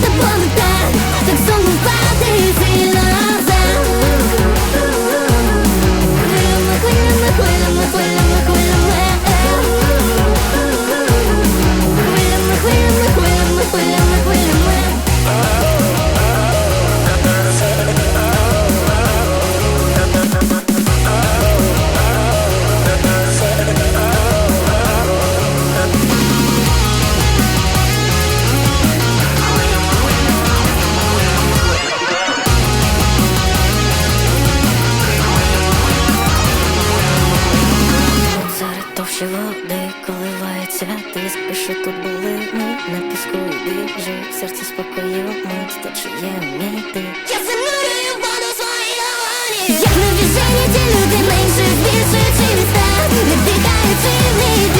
тобою тече де коливається тиск, пишу тут були ми. На піску і біжу, серце спокою мить, та чи є мій ти? Я занурюю воду своїй долоні. Як навіжені ті люди менше вбільшують ці міста Не вдихають ці в